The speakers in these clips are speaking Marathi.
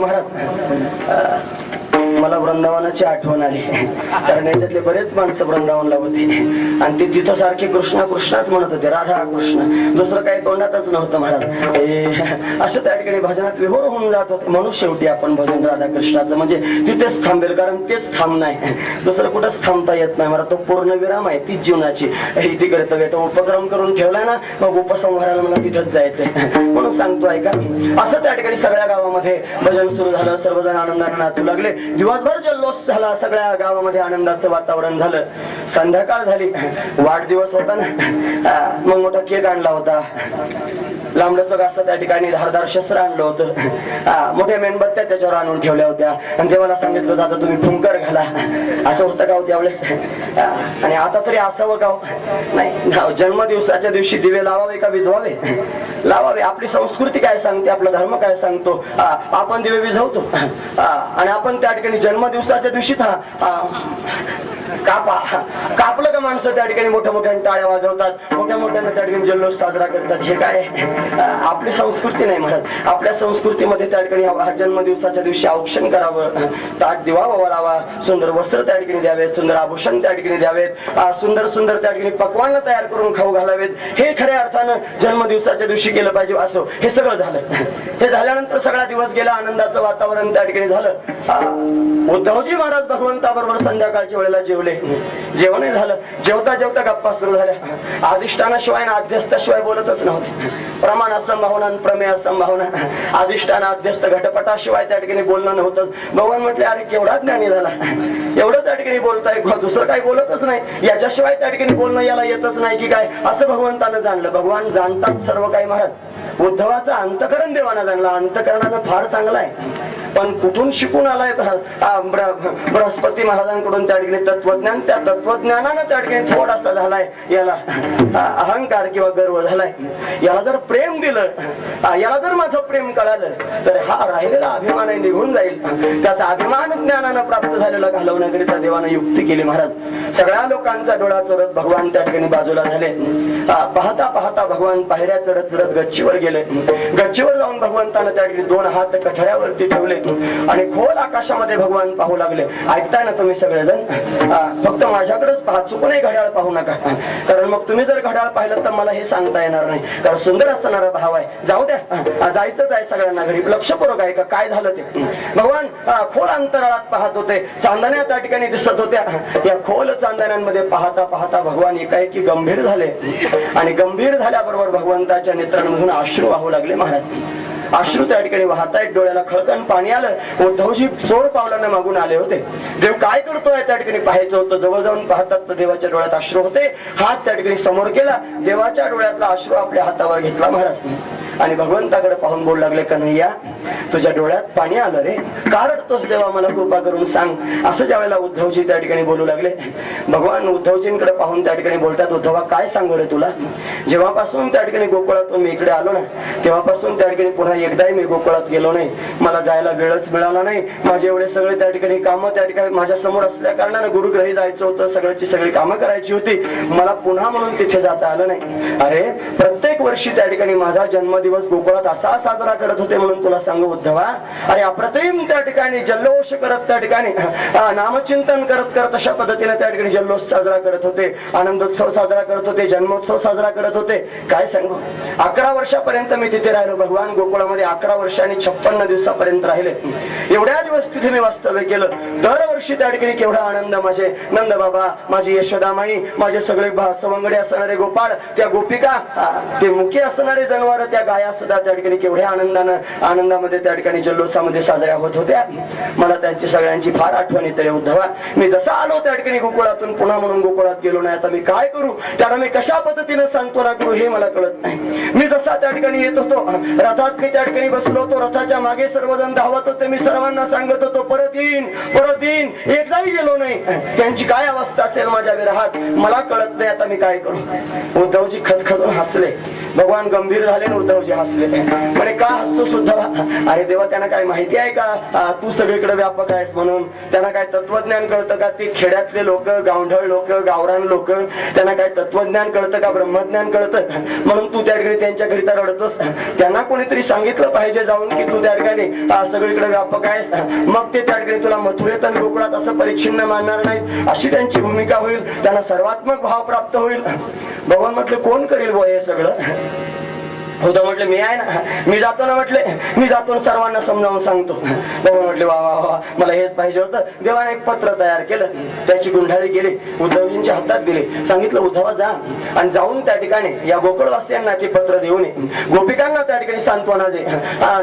महाराज मला वृंदावनाची आठवण आली. कारण याच्यातले बरेच माणसं वृंदावनला होती. आणि ते तिथं सारखे कृष्णा कृष्णाच म्हणत होते राधा कृष्ण. दुसरं काही तोंडातच नव्हतं महाराज. असं त्या ठिकाणी भजनात विभोर होऊन जात होते म्हणून शेवटी आपण भजन राधा कृष्णाचं म्हणजे तिथेच थांबेल कारण तेच थांब नाही. दुसरं कुठंच थांबता येत नाही. मला तो पूर्ण विराम आहे तीच जीवनाची. ती कर्तव्य तो उपक्रम करून ठेवलाय ना मग उपसंहाराला मला तिथंच जायचंय. म्हणून सांगतो ऐका असं त्या ठिकाणी सगळ्या गावामध्ये भजन सुरू झालं. सर्वजण आनंदाने नाचू लागले. दिवसभर जल्लोष झाला. सगळ्या गावामध्ये आनंदाचं वातावरण झालं. संध्याकाळ झाली. वाढदिवस होता ना. मग मोठा केक आणला होता. लांबडचं घास त्या ठिकाणी धारदार शस्त्र आणलं होतं. मोठ्या मेणबत्त्या त्याच्यावर आणून ठेवल्या होत्या. आणि ते मला सांगितलं दादा तुम्ही फुंकर घाला. असं होतं का हो त्यावेळेस? आणि आता तरी असावं का हो? नाही जन्मदिवसाच्या दिवशी दिवे लावावे का विझवावे? लावावे. आपली संस्कृती काय सांगते? आपला धर्म काय सांगतो? आपण दिवे विझवतो. आणि आपण त्या ठिकाणी जन्मदिवसाच्या दिवशी कापा. कापलं का माणसं त्या ठिकाणी? मोठ्या मोठ्या टाळ्या वाजवतात. मोठ्या मोठ्याने त्या ठिकाणी जल्लोष साजरा करतात. हे काय? आपली संस्कृती नाही म्हणत. आपल्या संस्कृतीमध्ये त्या ठिकाणी हा जन्मदिवसाच्या दिवशी औक्षण करावं. ताट दिवा वळावा. सुंदर वस्त्र त्या ठिकाणी द्यावेत. सुंदर आभूषण त्या ठिकाणी द्यावेत. सुंदर सुंदर त्या ठिकाणी पकवान तयार करून खाऊ घालावेत. हे खऱ्या अर्थानं जन्मदिवसाच्या दिवशी केलं पाहिजे असो. हे सगळं झालं. हे झाल्यानंतर सगळा दिवस गेला. आनंदाचं वातावरण त्या ठिकाणी झालं. उद्धवजी महाराज भगवंताबरोबर संध्याकाळच्या वेळेला जेवले. जेवणही झालं. जेवता जेवता गप्पा सुरू झाल्या. अधिष्ठानाशिवाय आणि अध्यस्ताशिवाय बोलतच नव्हते. प्रमाण असंभावना प्रमेय असंभावना. अधिष्ठान अध्यस्त घटपटाशिवाय त्या ठिकाणी बोलणं नव्हतं. भगवान म्हटले अरे केवढा ज्ञानी झाला. एवढं त्या ठिकाणी बोलताय. दुसरं काही बोलतच नाही. याच्याशिवाय त्या ठिकाणी बोलणं याला येतच नाही की काय? असं भगवंतानं जाणलं. भगवान जाणतात सर्व काही महाराज. उद्धवाचं अंतकरण देवाना जाणलं. अंतकरणानं फार चांगला आहे. पण कुठून शिकून आलाय? बृहस्पती महाराजांकडून त्या ठिकाणी तत्वज्ञान त्या तत्वज्ञानानं त्या ठिकाणी थोडासा झालाय. याला अहंकार किंवा गर्व झालाय. याला जर प्रेम दिलं याला जर माझं प्रेम कळालं तर हा राहिलेला अभिमान निघून जाईल. त्याचा अभिमान ज्ञानानं प्राप्त झालेला घालवण्याकरिता देवानं युक्ती केली महाराज. सगळ्या लोकांचा डोळा चोरत भगवान त्या ठिकाणी बाजूला झाले. पाहता पाहता भगवान पायऱ्या चढत चढत गच्चीवर गेले. गच्चीवर जाऊन भगवंतानं त्या ठिकाणी दोन हात कठड्यावरती ठेवले. आणि खोल आकाशामध्ये भगवान पाहू लागले. ऐकताय ना तुम्ही सगळेजण? फक्त माझ्याकडेच पाहा चुकूनही घड्याळ पाहू नका. कारण मग तुम्ही जर घड्याळ पाहिलं तर मला हे सांगता येणार नाही. कारण सुंदर असणारा भाव आहे. जाऊ द्या. जायचंच आहे सगळ्यांना घरी. लक्षपूर्वक आहे का काय झालं ते? भगवान खोल अंतराळात पाहत होते. चांदण्या त्या ठिकाणी दिसत होत्या. या खोल चांदण्यांमध्ये पाहता पाहता भगवान एकाएकी गंभीर झाले. आणि गंभीर झाल्याबरोबर भगवंताच्या नेत्रांमधून अश्रू वाहू लागले महाराज. अश्रू त्या ठिकाणी वाहतायत डोळ्याला खळकण पाणी आलं. उद्धवजी चोर पावलांना मागून आले होते. देव काय करतोय त्या ठिकाणी पाहायचं होतं? जवळ जाऊन पाहतात तर देवाच्या डोळ्यात अश्रू होते. हात त्या ठिकाणी समोर केला. देवाच्या डोळ्यातला अश्रू आपल्या हातावर घेतला महाराज. आणि भगवंताकडे पाहून बोलू लागले कन्हैया तुझ्या डोळ्यात पाणी आलं रे. का रडतोस देवा? मला कृपा करून सांग. असं ज्या वेळेला उद्धवजी त्या ठिकाणी बोलू लागले भगवान उद्धवजींकडे पाहून त्या ठिकाणी बोलतात उद्धवा काय सांगू रे तुला? जेव्हापासून त्या ठिकाणी गोकुळातून मी इकडे आलो ना तेव्हापासून त्या ठिकाणी पुन्हा एकदाही मी गोकुळात गेलो नाही. मला जायला वेळच मिळाला नाही. माझे एवढे सगळे त्या ठिकाणी कामं त्या ठिकाणी माझ्यासमोर असल्या कारणानं गुरुग्रही जायचं होतं. सगळ्याची सगळी कामं करायची होती. मला पुन्हा म्हणून तिथे जाता आलं नाही. अरे प्रत्येक वर्षी त्या ठिकाणी माझा जन्मदिवस दिवस गोकुळात असा साजरा करत होते म्हणून तुला सांगू उद्धवा. आणि अप्रतिम त्या ठिकाणी जल्लोष करत त्या ठिकाणी नामचिंतन करत करत अशा पद्धतीने त्या ठिकाणी जल्लोष साजरा करत होते. आनंदोत्सव साजरा करत होते जन्मोत्सव साजरा करत होते. काय सांगू? अकरा वर्षापर्यंत मी तिथे राहिलो. भगवान गोकुळामध्ये अकरा वर्ष आणि छप्पन्न दिवसापर्यंत राहिले. एवढ्या दिवस तिथे मी वास्तव्य केलं. दरवर्षी त्या ठिकाणी केवढा आनंद माझे. नंद बाबा माझी यशोदामाई माझे सगळे सवंगडे असणारे गोपाळ त्या गोपिका ते मुखी असणारे जनावर त्या गाय बाया सुद्धा त्या ठिकाणी केवढ्या आनंदानं आनंदामध्ये त्या ठिकाणी जल्लोषामध्ये साजऱ्या होत होत्या. मला त्यांची सगळ्यांची फार आठवण येते रे उद्धवा. मी जसा आलो त्या ठिकाणी गोकुळातून पुन्हा म्हणून गोकुळात गेलो नाही. आता मी काय करू? त्याला मी कशा पद्धतीने ना करू हे मला कळत नाही. मी जसा त्या ठिकाणी येत होतो रथात मी त्या ठिकाणी बसलो होतो रथाच्या मागे सर्वजण धावत होते. मी सर्वांना सांगत होतो परत येईन परत येईन. एकदाही गेलो नाही. त्यांची काय अवस्था असेल माझ्या विरहात? मला कळत नाही आता मी काय करू. उद्धवजी खतखतून हसले. भगवान गंभीर झाले उद्धव. उद्धवजी हसले म्हणे का हसतो सुद्धा? अरे देवा त्यांना काय माहिती आहे का? तू सगळीकडे व्यापक आहेस म्हणून. त्यांना काय तत्वज्ञान कळतं का? ते खेड्यातले लोक गावढळ लोक गावरान लोक त्यांना काय तत्वज्ञान कळतं का? ब्रह्मज्ञान कळतं? म्हणून तू त्या ठिकाणी त्यांच्या घरी रडतोस. त्यांना कोणीतरी सांगितलं पाहिजे जाऊन की तू त्या ठिकाणी सगळीकडे व्यापक आहेस. मग ते त्या ठिकाणी तुला मथुरेत आणि गोकुळात असं परिच्छिन्न मानणार नाही अशी त्यांची भूमिका होईल. त्यांना सर्वात्मक भाव प्राप्त होईल. भगवान म्हटलं कोण करेल हे सगळं? होतं म्हटलं मी आहे ना? मी जातो ना? म्हटले मी जातो ना सर्वांना समजावून सांगतो. बाबा म्हटले वा वा वा मला हेच पाहिजे होतं. देवाने एक पत्र तयार केलं. त्याची गुंडाळी गेली. उद्धवजींच्या हातात दिली. सांगितलं उद्धवा जा आणि जाऊन त्या ठिकाणी या गोकुळवासियांना ते पत्र देऊन नये गोपिकांना त्या ठिकाणी सांत्वना दे.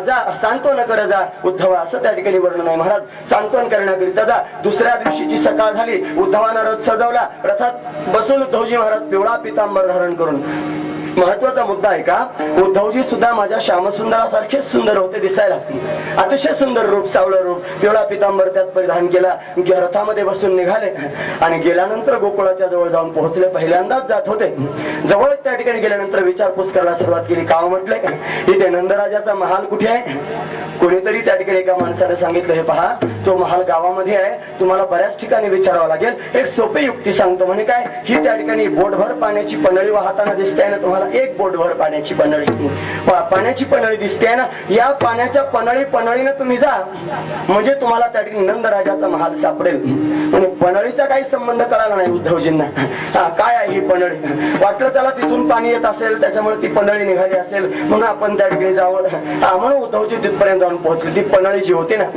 जा सांत्वन कर जा. उद्धवा असं त्या ठिकाणी वर्णन आहे महाराज. सांत्वन करण्याकरिता जा. दुसऱ्या दिवशीची सकाळ झाली. उद्धवानं रथ सजवला. रथात बसून उद्धवजी महाराज पिवळा पितांबर धारण करून महत्त्वाचा मुद्दा आहे का? उद्धवजी सुद्धा माझ्या श्यामसुंदरासारखेच सुंदर होते दिसायला अतिशय सुंदर रूप सावळं रूप पिवळा पितांबर त्यात परिधान केला. रथामध्ये बसून निघाले. आणि गेल्यानंतर गोकुळाच्या जवळ जाऊन पोहोचले. पहिल्यांदाच जात होते. जवळ त्या ठिकाणी गेल्यानंतर विचारपूस करायला सुरुवात केली. काव हो म्हटले इथे नंदराजाचा महाल कुठे आहे? कोणीतरी त्या ठिकाणी एका माणसाने सांगितलं हे पहा तो महाल गावामध्ये आहे तुम्हाला बऱ्याच ठिकाणी विचारावं लागेल. एक सोपी युक्ती सांगतो म्हणे काय ही त्या ठिकाणी बोटभर पाण्याची पंढळी वाहताना दिसते ना तुम्हाला एक बोटभर पाण्याची पंढळी पाण्याची पंढळी दिसते ना या पाण्याच्या पनळी पनळीनं तुम्ही जा. म्हणजे तुम्हाला त्या ठिकाणी नंदराजाचा महाल सापडेल. म्हणजे पनळीचा काही संबंध कळाला नाही उद्धवजींना. काय आहे ही पनळी? वाटलं चला तिथून पाणी येत असेल त्याच्यामुळे ती पनळी निघाली असेल. म्हणून आपण त्या ठिकाणी जावं. म्हणून उद्धवजी तिथपर्यंत जाऊन पोहोचली. ती पनळी जी होती ना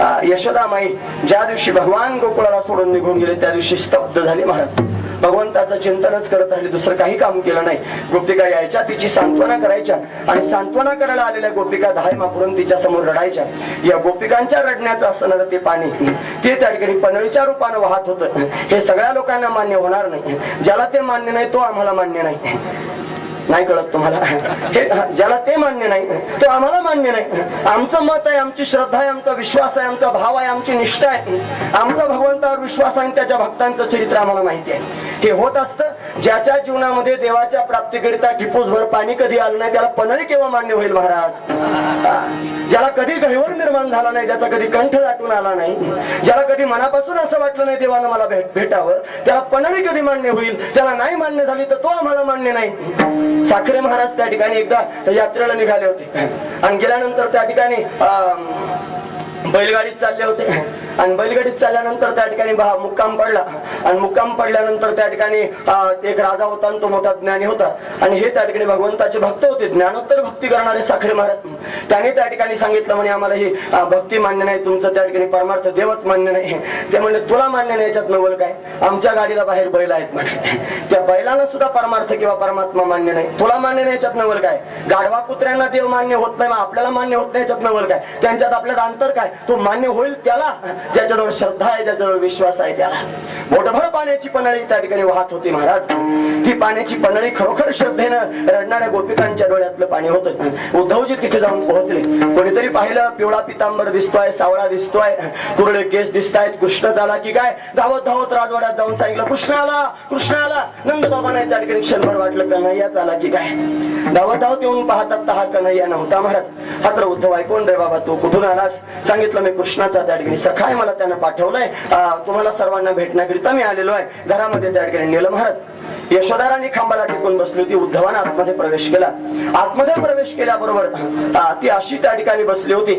यशोदामाई ज्या दिवशी भगवान गोकुळाला सोडून निघून गेले त्या दिवशी स्तब्ध झाले महाराज. भगवंताचं चिंतनच करत राहिले दुसरं काही काम केलं नाही. गोपिका यायच्या तिची सांत्वना करायच्या आणि सांत्वना करायला आलेल्या गोपिका धायमा करून तिच्या समोर रडायच्या. या गोपिकांच्या रडण्याचं असणार ते पाणी ते त्या ठिकाणी पनळीच्या रूपानं वाहत होतं. हे सगळ्या लोकांना मान्य होणार नाही. ज्याला ते मान्य नाही तो आम्हाला मान्य नाही. नाही कळत तुम्हाला. हे ज्याला ते मान्य नाही तो आम्हाला मान्य नाही. आमचं मत आहे आमची श्रद्धा आहे आमचा विश्वास आहे आमचा भाव आहे आमची निष्ठा आहे. आमचा भगवंतावर विश्वास आहे आणि त्याच्या भक्तांचं चरित्र आम्हाला माहिती आहे. हे होत असतं ज्याच्या जीवनामध्ये देवाच्या प्राप्तीकरिता टिपूसभर पाणी कधी आलं नाही त्याला पनळी केव्हा मान्य होईल महाराज? ज्याला कधी गहिवर निर्माण झाला नाही ज्याचा कधी कंठ दाटून आला नाही ज्याला कधी मनापासून असं वाटलं नाही देवानं मला भेट भेटावं त्याला पनळी कधी मान्य होईल त्याला नाही मान्य झाली तर तो आम्हाला मान्य नाही. साखरे महाराज त्या ठिकाणी एकदा यात्रेला निघाले होते. आणि गेल्यानंतर त्या ठिकाणी अं, बैलगाडीत चालले होते. आणि बैलगाडीत चालल्यानंतर त्या ठिकाणी मुक्काम पडला. आणि मुक्काम पडल्यानंतर त्या ठिकाणी एक राजा होता आणि तो मोठा ज्ञानी होता. आणि हे त्या ठिकाणी भगवंताचे भक्त होते. ज्ञानोत्तर भक्ती करणारे साखरे महाराज. त्याने त्या ठिकाणी सांगितलं म्हणे आम्हाला ही भक्ती मान्य नाही. तुमचं त्या ठिकाणी परमार्थ देवच मान्य नाही. ते म्हणले तुला मान्य नाही याच्यात नवल काय? आमच्या गाडीला बाहेर बैल आहेत म्हणे. त्या बैलांना सुद्धा परमार्थ किंवा परमात्मा मान्य नाही. तुला मान्य नाही याच्यात नवल काय? गाढवा कुत्र्यांना देव मान्य होत नाही आपल्याला मान्य होत नाही याच्यात नवल काय? त्यांच्यात आपल्यात अंतर काय? तो मान्य होईल त्याला. ज्याच्याजवळ श्रद्धा आहे ज्याच्याजवळ विश्वास आहे त्याला. मोठभर पाण्याची पनळी त्या ठिकाणी वाहत होती महाराज. ती पाण्याची पनळी खरोखर श्रद्धेनं रडणाऱ्या गोपिकांच्या डोळ्यातलं पाणी होतं. उद्धवजी तिथे जाऊन पोहोचले. कोणीतरी पाहिलं पिवळा पितांबर दिसतोय सावळा दिसतोय. कुरळे केस दिसतायत कृष्ण झाला की काय? धावत धावत राजवाड्यात जाऊन सांगितलं कृष्ण आला कृष्ण आला. नंद बाबा नाही त्या ठिकाणी क्षणभर वाटलं कन्हैया झाला की काय? धावत धावत येऊन पाहतात तर हा कन्हैया नव्हता महाराज. हा तर उद्धव ऐकून रे बाबा तू कुठून आलास? सांगितलं मी कृष्णाचा त्या ठिकाणी सखा मला त्यानं पाठवलंय. तुम्हाला सर्वांना भेटण्याकरिता मी आलेलो आहे. घरामध्ये त्या ठिकाणी नेलं महाराज. यशोदारांनी खांबाला टेकून बसली होती. उद्धवानं आतमध्ये प्रवेश केला. आतमध्ये प्रवेश केल्याबरोबर ती अशी त्या ठिकाणी बसली होती.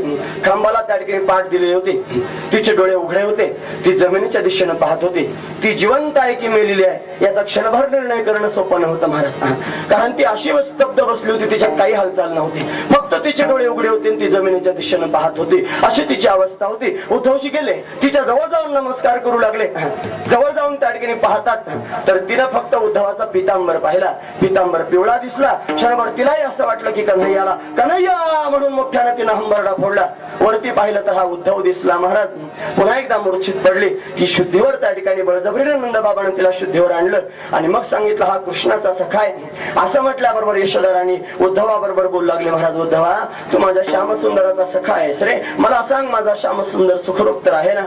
खांबाला त्या ठिकाणी पाठ दिली होती. तिचे डोळे उघडे होते. ती जमिनीच्या दिशेनं पाहत होती. ती जिवंत आहे की मेलेली आहे? याचा क्षणभर निर्णय करणं सोपं नव्हतं महाराज. कारण ती अशी स्तब्ध बसली होती. तिच्यात काही हालचाल नव्हती. फक्त तिचे डोळे उघडे होते ती जमिनीच्या दिशेनं पाहत होती. अशी तिची अवस्था होती. उद्धवशी गेली. लागले तिच्या जवळ जाऊन नमस्कार करू लागले. जवळ जाऊन त्या ठिकाणी पाहतात. तर तिनं फक्त उद्धवाचा पितांबर पाहिला. पितांबर पिवळा दिसला. क्षणभर तिलाही असं वाटलं की कन्हैयाला कन्हैया! म्हणून मोठ्यानं तिनं हंबरडा फोडला. वरती पाहिलं तर हा उद्धव दिसला महाराज. पुन्हा एकदा मूर्छित पडली. ही शुद्धीवर त्या ठिकाणी बळजबरीनं नंदबाबानं तिला शुद्धीवर आणलं. आणि मग सांगितलं हा कृष्णाचा सखा आहे. असं म्हटल्याबरोबर यशोधरांनी उद्धवाबरोबर बोलू लागले महाराज उद्धवा तू माझ्या श्यामसुंदराचा सखा आहेस रे. मला सांग माझा श्यामसुंदर सुखरूप तर आहे ना?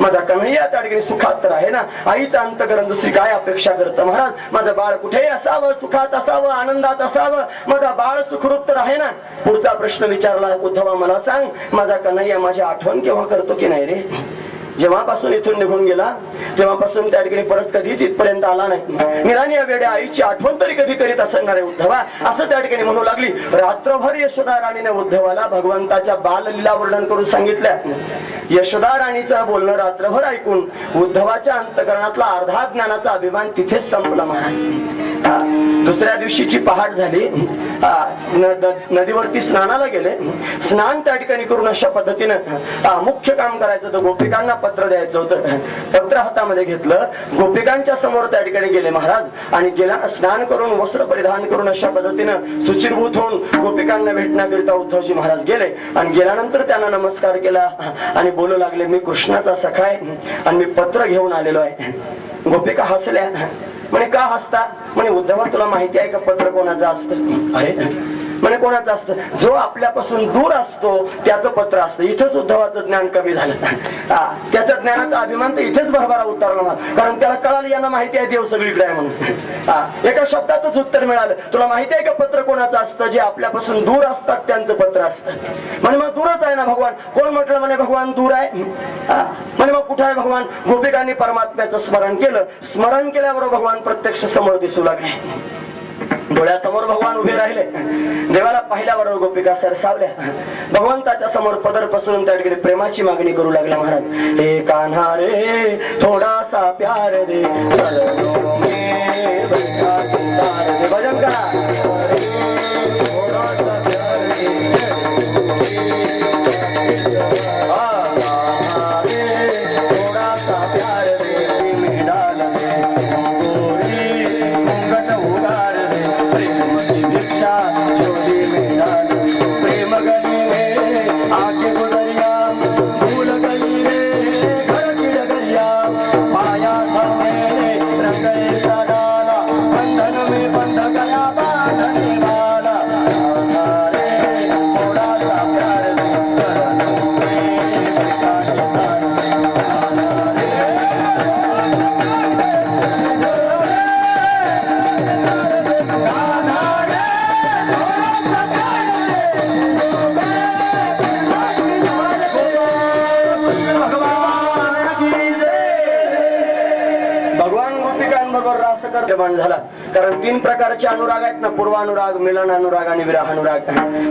माझा कन्हैया त्या ठिकाणी सुखात तर आहे ना? आईचा अंतकरण दुसरी काय अपेक्षा करतं महाराज? माझं बाळ कुठेही असावं सुखात असावं आनंदात असावं माझा बाळ सुखरूप तर आहे ना? पुढचा प्रश्न विचारला उद्धवा मला सांग माझा कन्हैया माझी आठवण केव्हा करतो की नाही रे? जेव्हापासून इथून निघून गेला तेव्हापासून त्या ठिकाणी परत कधीच इथपर्यंत आला नाही. निदान या वेड्या आईची आठवण तरी कधी करीत असणार आहे उद्धवा? असं त्या ठिकाणी म्हणू लागली रात्रभर यशोदा राणीने उद्धवाला भगवंताच्या बाललीला वर्णन करून सांगितल्या यशोदा राणीचं बोलणं रात्रभर ऐकून उद्धवाच्या अंतकरणातला अर्धा ज्ञानाचा अभिमान तिथेच संपला महाराज. दुसऱ्या दिवशीची पहाट झाली. नदीवरती स्नानाला गेले. स्नान त्या ठिकाणी करून अशा पद्धतीनं मुख्य काम करायचं होतं. गोपिकांना पत्र द्यायचं होतं. पत्र हातामध्ये घेतलं. गोपिकांच्या समोर त्या ठिकाणी गेले महाराज. आणि गेला स्नान करून वस्त्र परिधान करून अशा पद्धतीनं सुचिरभूत होऊन गोपिकांना भेटण्याकरिता उद्धवजी महाराज गेले. आणि गेल्यानंतर त्यांना नमस्कार केला आणि बोलू लागले मी कृष्णाचा सखा आहे आणि मी पत्र घेऊन आलेलो आहे. गोपिका हसल्या. म्हणे का हसता? म्हणे उद्धवा तुला माहिती आहे का पत्र कोणाचं असतं? अरे म्हणे कोणाचं असतं? जो आपल्यापासून दूर असतो त्याचं पत्र असतं. इथंच उद्धवाचं ज्ञान कमी झालं. त्याच्या ज्ञानाचा अभिमान तर इथेच भरभरा उतरला मला. कारण त्याला कळालं यांना माहिती आहे देव सगळीकडे आहे म्हणून. एका शब्दातच उत्तर मिळालं. तुला माहिती आहे का पत्र कोणाचं असतं? जे आपल्यापासून दूर असतात त्यांचं पत्र असतं. म्हणे मग दूरच आहे ना भगवान? कोण म्हटलं म्हणे भगवान दूर आहे? म्हणे मग कुठं आहे भगवान? गोपिकांनी परमात्म्याचं स्मरण केलं. स्मरण केल्याबरोबर भगवान प्रत्यक्ष समोर दिसू लागले. डोळ्यासमोर भगवान उभे राहिले. देवाला पाहिल्याबरोबर गोपिका सरसावल्या. भगवंताच्या समोर पदर पसरून त्या ठिकाणी प्रेमाची मागणी करू लागला महाराज. हे कान्हा रे थोडासा प्यार दे निर्माण झाला कारण तीन प्रकारचे अनुराग आहेत ना पूर्वानुराग मिलन अनुराग आणि विरहानुराग.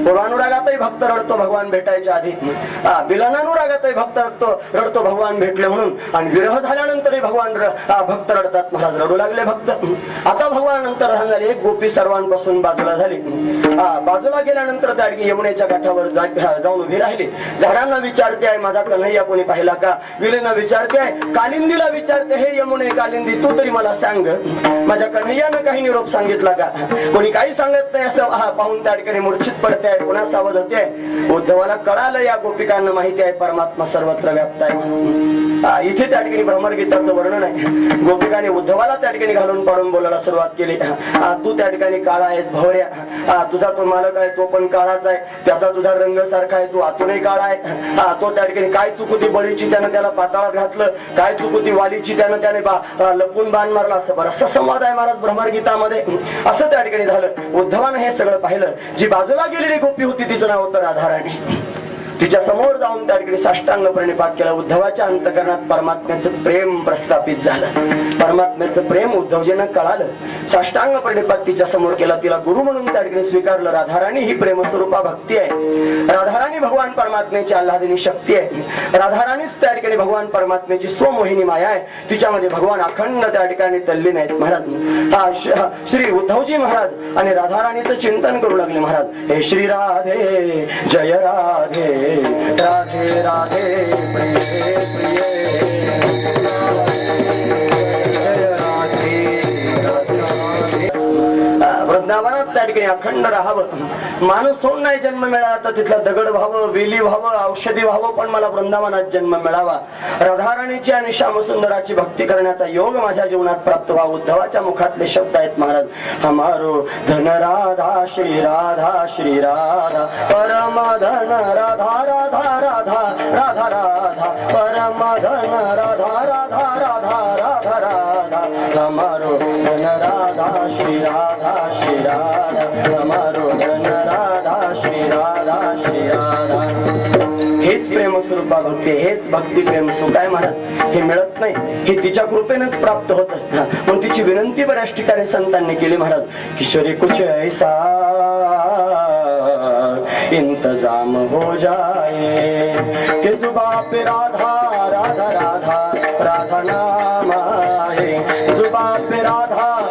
पूर्वानुरागातही भक्त रडतो भगवान भेटायच्या आधी. मिलनानुरागातही भक्त रडतो रडतो भगवान भेटले म्हणून. आणि विरह झाल्यानंतरही भगवान भक्त रडतात. महाराज रडू लागले भक्त. आता भगवान नंतर झाले. एक गोपी सर्वांपासून बाजूला झाली. हा, बाजूला गेल्यानंतर त्या यमुनेच्या काठावर जाऊन उभी राहिली. झाडांना विचारते आहे माझा कन्हैया कोणी पाहिला का? विलेनं विचारते आहे कालिंदीला विचारते हे यमुने कालिंदी तू तरी मला सांग. माझ्या कन्हैयानं काही निरोप सांगितला का? कोणी काही सांगत नाही असं पाहून त्या ठिकाणी मूर्छित पडते आहे पुन्हा सावध होते. उद्धवाला कळालं या गोपिकांना माहिती आहे परमात्मा सर्वत्र व्याप्त आहे इथे त्या ठिकाणी भ्रमरगीताचं वर्णन आहे. गोपिकाने उद्धवाला त्या ठिकाणी घालून पाडून बोलायला सुरुवात केली. तू त्या ठिकाणी काळा आहेस भवऱ्या. तुझा तो मालक आहे तो पण काळाच आहे. त्याचा तुझा रंग सारखा आहे तू आतूनही काळा आहे. तो त्या ठिकाणी काय चूक बळीची त्यानं त्याला पाताळात घातलं काय चूक वालीची त्यानं त्याने लपून बाण मारला. असं बराचसा संवाद आहे महाराज भ्रमरगीत गीतामध्ये. असं त्या ठिकाणी झालं. उद्धवानं हे सगळं पाहिलं. जी बाजूला गेलेली गोपी होती तिचं नाव होतं राधाराणी तिच्या समोर जाऊन त्या ठिकाणी साष्टांग प्रणिपात केला. उद्धवाच्या अंतकरणात परमात्म्याचं प्रेम प्रस्थापित झालं. परमात्म्याचं प्रेम उद्धवजीनं कळालं. साष्टांग प्रणिपात तिच्या समोर केला. तिला गुरु म्हणून त्या ठिकाणी स्वीकारलं. राधाराणी ही प्रेमस्वरूपा भक्ती आहे. राधाराणी भगवान परमात्म्याची आल्हादिनी शक्ती आहे. राधाराणीच त्या ठिकाणी भगवान परमात्म्याची स्वमोहिनी माया आहे. तिच्यामध्ये भगवान अखंड त्या ठिकाणी तल्लीन आहेत महाराज. हा, श्री उद्धवजी महाराज आणि राधाराणीचं चिंतन करू लागले महाराज. हे श्री राधे जय राधे. राधे राधे प्रिय प्रिय वृंदावनात त्या ठिकाणी अखंड राहावं. माणूस होऊन नाही जन्म मिळाला तर तिथला दगड व्हावं वेली व्हावं औषधी व्हावं पण मला वृंदावनात जन्म मिळावा. राधाराणीची आणि श्यामसुंदराची भक्ती करण्याचा योग माझ्या जीवनात प्राप्त व्हावा उद्धवाच्या मुखातले शब्द आहेत महाराज. हमारो धन राधा श्री राधा श्री राधा. परम धन राधा राधा राधा. राधा राधा. परम धन राधा राधा राधा. हमारो धन राधा श्री राधा श्री राधा। हमारो धन राधा श्री राधा श्री राधा। हेच प्रेम स्वरूपा भक्ती हेच भक्ती प्रेम सुख आहे महाराज? हे मिळत नाही. हे तिच्या कृपेनेच प्राप्त होत म्हणून तिची विनंती बऱ्याच ठिकाणी संतांनी केली महाराज. किशोरी कुछ ऐसा इंतजाम हो जाए. कि जुबा पे राधा राधा राधा राधा नामा. आए जुबा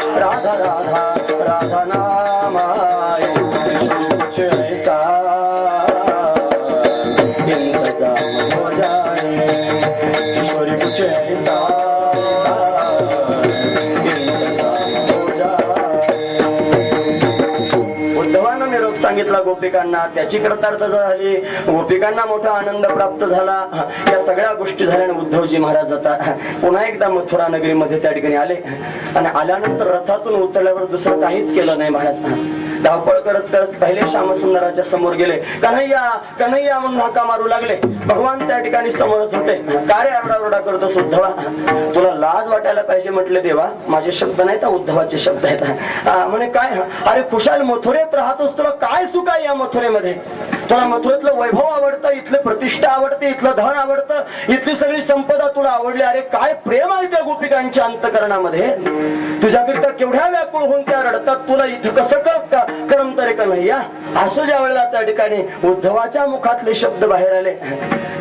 गोपिकांना. त्याची कृतार्थता झाली. गोपिकांना मोठा आनंद प्राप्त झाला. या सगळ्या गोष्टी झाल्या उद्धवजी महाराजाचा पुन्हा एकदा मथुरा नगरीमध्ये त्या ठिकाणी आले. आणि आल्यानंतर रथातून उतरल्यावर दुसरं काहीच केलं नाही महाराज. धावपळ करत करत पहिले श्यामसुंदराच्या समोर गेले. कन्हैया कन्हैया म्हणून हाका मारू लागले. भगवान त्या ठिकाणी समोरच होते. काय आरडाओरडा करतो उद्धवा तुला लाज वाटायला पाहिजे म्हटले देवा. माझे शब्द नाहीत उद्धवाचे शब्द आहेत. म्हणे काय? अरे खुशाल मथुरेत राहतोस तुला काय सुख आहे या मथुरेमध्ये? तुला मथुरेतलं वैभव आवडतं इथलं प्रतिष्ठा आवडते इथलं धन आवडतं इथली सगळी संपदा तुला आवडली. अरे काय प्रेम आहे त्या गोपिकांच्या अंतकरणामध्ये? तुझ्याकरिता केवढ्या व्याकुळ होऊन त्या रडतात तुला इथं कसं कळत? करम तरी का असं ज्या वेळेला त्या ठिकाणी उद्धवाच्या मुखातले शब्द बाहेर आले.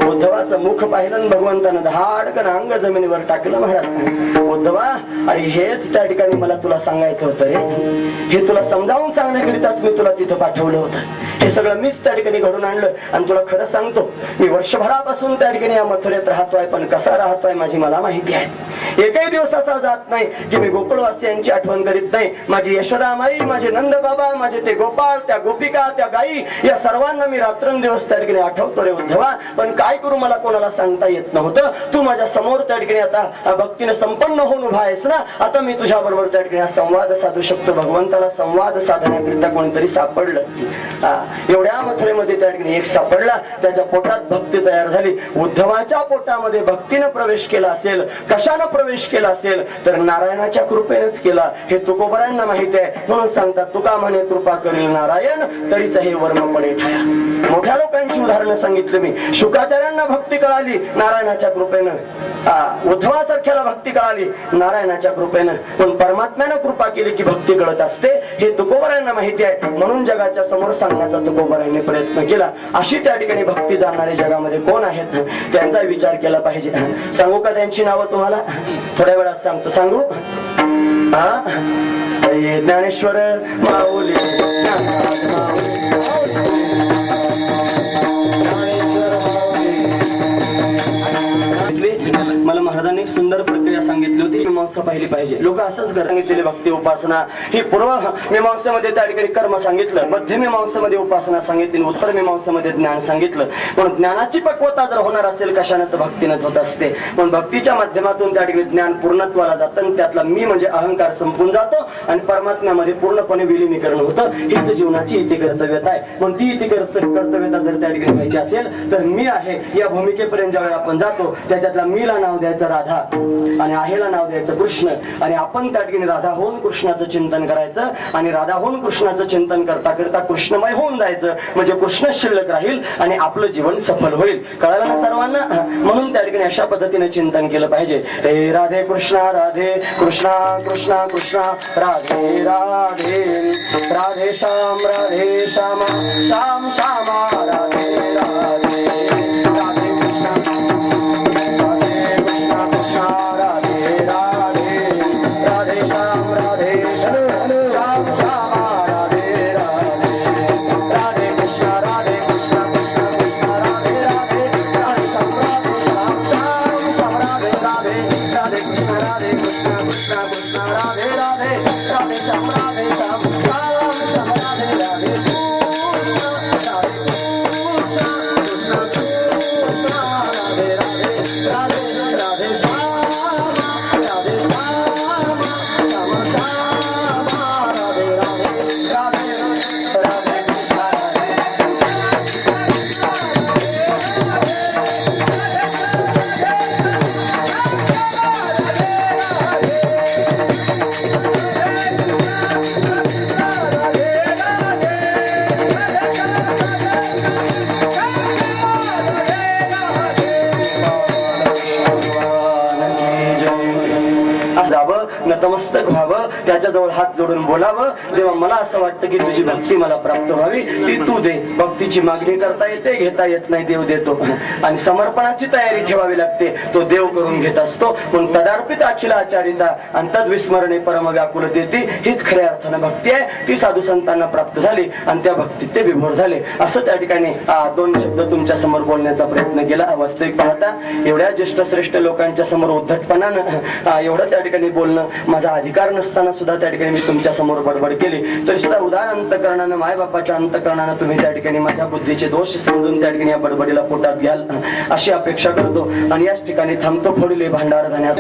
उद्धवाचं मुख पाहिलं भगवंतानं धाडकन अंग जमिनीवर टाकलं महाराज उद्धवा अरे हेच त्या ठिकाणी मला तुला सांगायचं होतं रे. हे तुला समजावून सांगण्याकरिताच मी तुला तिथं पाठवलं होतं. हे सगळं मीच त्या ठिकाणी घडून आणलं आणि तुला खरं सांगतो मी वर्षभरापासून त्या ठिकाणी या मथुरेत राहतोय पण कसा राहतोय माझी मला माहिती आहे. एकही दिवस असा जात नाही की मी गोकुळवासियांची आठवण करीत नाही. माझी यशोदामाई माझे नंद बाबा माझे ते गोपाळ त्या गोपिका त्या गायी या सर्वांना मी रात्रंदिवस त्या ठिकाणी आठवतो रे उद्धवा पण काय करू मला कोणाला सांगता येत नव्हतं. तू माझ्यासमोर त्या ठिकाणी आता भक्तीने संपन्न होऊन उभा आहेस ना? आता मी तुझ्या बरोबर त्या ठिकाणी हा संवाद साधू शकतो. भगवंताला संवाद साधण्याकरिता कोणीतरी सापडलं. एवढ्या मथुरेमध्ये त्या ठिकाणी एक सापडला. त्याच्या पोटात भक्ती तयार झाली. उद्धवाच्या पोटामध्ये भक्तीनं प्रवेश केला असेल कशानं प्रवेश केला असेल तर नारायणाच्या कृपेनेच केला. हे तुकोबरांना माहीत आहे. म्हणून सांगतात तुका म्हणे कृपा करील नारायण तरीच हे वर्म पडे ठाया. मोठ्या लोकांची उदाहरणं सांगितली मी. शुकाचार्यांना भक्ती कळाली नारायणाच्या कृपेनं. उद्धवासारख्याला भक्ती कळाली नारायणाच्या कृपेनं. पण परमात्म्यानं कृपा केली की भक्ती कळत असते हे तुकोबरांना माहिती आहे. म्हणून जगाच्या समोर सांगण्याचा तुकोबरांनी प्रयत्न केला. अशी त्या ठिकाणी भक्ती जाणारे जगामध्ये कोण आहेत? त्यांचा विचार केला पाहिजे. सांगू का त्यांची नावं तुम्हाला? थोड्या वेळात सांगतो. सांगू? ज्ञानेश्वर माऊली. महाराजांनी एक सुंदर प्रक्रिया सांगितली होती मीमांसा पाहिली पाहिजे. लोक असंच सांगितलेली भक्ती उपासना ही पूर्व मीमांसेमध्ये त्या ठिकाणी कर्म सांगितलं मध्य मीमांसेमध्ये उपासना सांगितली उत्तर मीमांसेमध्ये ज्ञान सांगितलं. पण ज्ञानाची पक्वता जर होणार असेल कशानं तर भक्तीनंच होत असते. पण भक्तीच्या माध्यमातून त्या ठिकाणी ज्ञान पूर्णत्वाला जातं आणि त्यातला मी म्हणजे अहंकार संपून जातो आणि परमात्म्यामध्ये पूर्णपणे विलीनीकरण होतं. हीच जीवनाची इथे कर्तव्यता आहे. पण ती इथे कर्तव्यता जर त्या ठिकाणी पाहिजे असेल तर मी आहे. या भूमिकेपर्यंत ज्यावेळी आपण जातो त्याच्यातला मीला नाव द्यायचं राधा. आणि आहेला नाव द्यायचं कृष्ण. आणि आपण त्या ठिकाणी राधा होऊन कृष्णाचं चिंतन करायचं आणि राधा होऊन कृष्णाचं चिंतन करता करता कृष्णमय होऊन जायचं. म्हणजे कृष्ण शिल्लक राहील आणि आपलं जीवन सफल होईल. कळालं ना सर्वांना? म्हणून त्या ठिकाणी अशा पद्धतीने चिंतन केलं पाहिजे. हे राधे कृष्णा राधे कृष्णा कृष्णा कृष्णा. राधे राधे राधे श्याम राधे श्यामा. श्याम श्यामा राधे राधे राधे. त्याच्याजवळ हात जोडून बोलावं. तेव्हा मला असं वाटतं की तुझी भक्ती मला प्राप्त व्हावी. ती तू दे. भक्तीची मागणी करता येते घेता येत नाही देव देतो. आणि समर्पणाची तयारी ठेवावी लागते. तो देव करून घेत असतो. पण तदार्पित अखिल आचारिता आणि तद्विस्मरणे परम व्याकुल देती. हीच खऱ्या अर्थानं भक्ती आहे. ती साधू संतांना प्राप्त झाली आणि त्या भक्तीत ते विभोर झाले. असं त्या ठिकाणी दोन शब्द तुमच्यासमोर बोलण्याचा प्रयत्न केला. वास्तविक पाहता एवढ्या ज्येष्ठ श्रेष्ठ लोकांच्या समोर उद्धटपणानं एवढं त्या ठिकाणी बोलणं माझा अधिकार नसताना सुद्धा त्या ठिकाणी मी तुमच्यासमोर बडबड केली. तरी सुद्धा उदार अंतकरणानं मायबापाच्या अंतकरणानं तुम्ही त्या ठिकाणी माझ्या बुद्धीचे दोष समजून त्या ठिकाणी या बडबडीला पोटात घ्याल अशी अपेक्षा करतो. आणि याच ठिकाणी थांबतो फोडिले भांडार धान्यात.